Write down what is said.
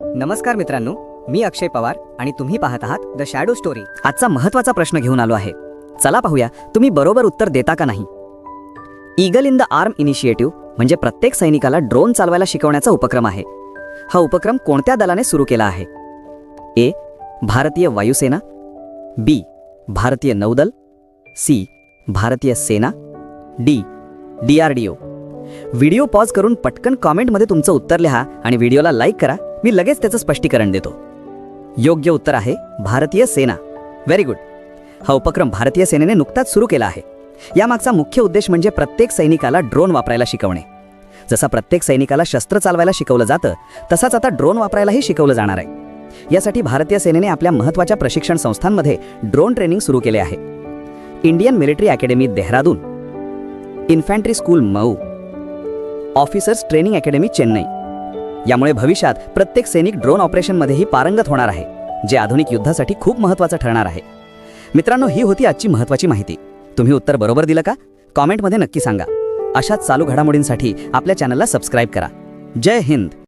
नमस्कार मित्रांनो मी अक्षय पवार आणि तुम्ही पाहत आहात द शॅडो स्टोरी आजचा महत्त्वाचा प्रश्न घेऊन आलो आहे. चला पाहूया तुम्ही बरोबर उत्तर देता का नाही? Eagle in the arm initiative म्हणजे प्रत्येक सैनिकाला ड्रोन चालवायला शिकवण्याचा उपक्रम आहे. हा उपक्रम कोणत्या दलाने सुरू केला आहे? ए भारतीय वायुसेना. बी भारतीय नौदल. सी भारतीय सेना. D D R D O video pause करून पटकन कॉमेंटमध्ये तुमचं उत्तर लिहा आणि व्हिडिओला लाईक करा. मी लगेच त्याचं स्पष्टीकरण देतो. योग्य उत्तर आहे भारतीय सेना. व्हेरी गुड हा उपक्रम भारतीय सेनेने नुकताच सुरू केला आहे. यामागचा मुख्य उद्देश म्हणजे प्रत्येक सैनिकाला ड्रोन वापरायला शिकवणे. जसा प्रत्येक सैनिकाला शस्त्र चालवायला शिकवलं जातं तसाच आता ड्रोन वापरायलाही शिकवलं जाणार आहे. यासाठी भारतीय सेनेने आपल्या महत्त्वाच्या प्रशिक्षण संस्थांमध्ये ड्रोन ट्रेनिंग सुरू केले आहे. Indian military academy Dehradun. Infantry school Mhow. Officers training academy Chennai. यामुळे भविष्यात प्रत्येक सैनिक ड्रोन ऑपरेशनमध्येही पारंगत होणार आहे जे आधुनिक युद्धासाठी खूप महत्त्वाचं ठरणार आहे. मित्रांनो ही होती आजची महत्त्वाची माहिती. तुम्ही उत्तर बरोबर दिलं का? कॉमेंटमध्ये नक्की सांगा. अशाच चालू घडामोडींसाठी आपल्या चॅनलला सबस्क्राईब करा. जय हिंद!